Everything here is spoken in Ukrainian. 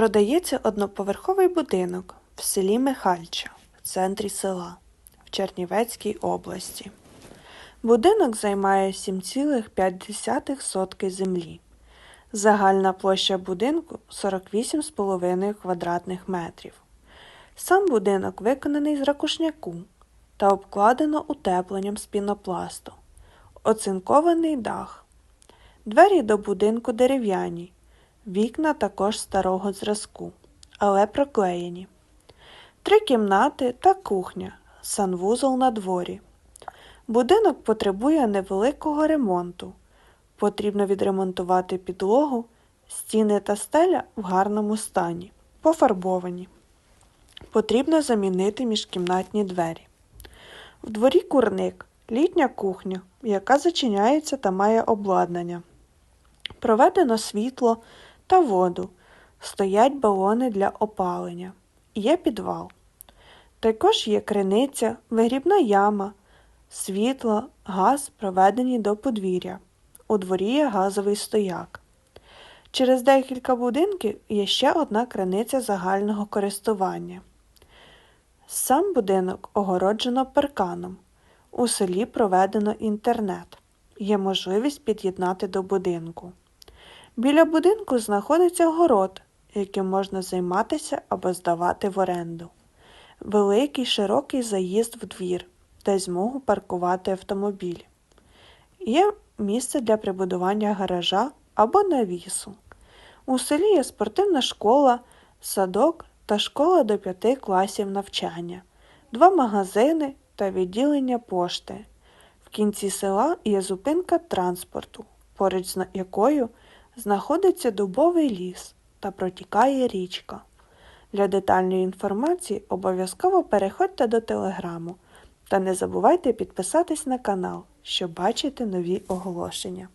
Продається одноповерховий будинок в селі Михальча в центрі села в Чернівецькій області. Будинок займає 7,5 сотки землі. Загальна площа будинку 48,5 квадратних метрів. Сам будинок виконаний з ракушняку та обкладено утепленням з пінопласту. Оцинкований дах. Двері до будинку дерев'яні. Вікна також старого зразку, але проклеєні. Три кімнати та кухня, санвузол на дворі. Будинок потребує невеликого ремонту. Потрібно відремонтувати підлогу, стіни та стеля в гарному стані, пофарбовані. Потрібно замінити міжкімнатні двері. В дворі курник, літня кухня, яка зачиняється та має обладнання. Проведено світло та воду. Стоять балони для опалення. Є підвал. Також є криниця, вигрібна яма, світло, газ проведені до подвір'я. У дворі є газовий стояк. Через декілька будинків є ще одна криниця загального користування. Сам будинок огороджено парканом. У селі проведено інтернет. Є можливість під'єднати до будинку. Біля будинку знаходиться город, яким можна займатися або здавати в оренду. Великий широкий заїзд в двір, де змогу паркувати автомобіль. Є місце для прибудування гаража або навісу. У селі є спортивна школа, садок та школа до п'яти класів навчання, два магазини та відділення пошти. В кінці села є зупинка транспорту, поруч з якою знаходиться дубовий ліс та протікає річка. Для детальної інформації обов'язково переходьте до телеграму та не забувайте підписатись на канал, щоб бачити нові оголошення.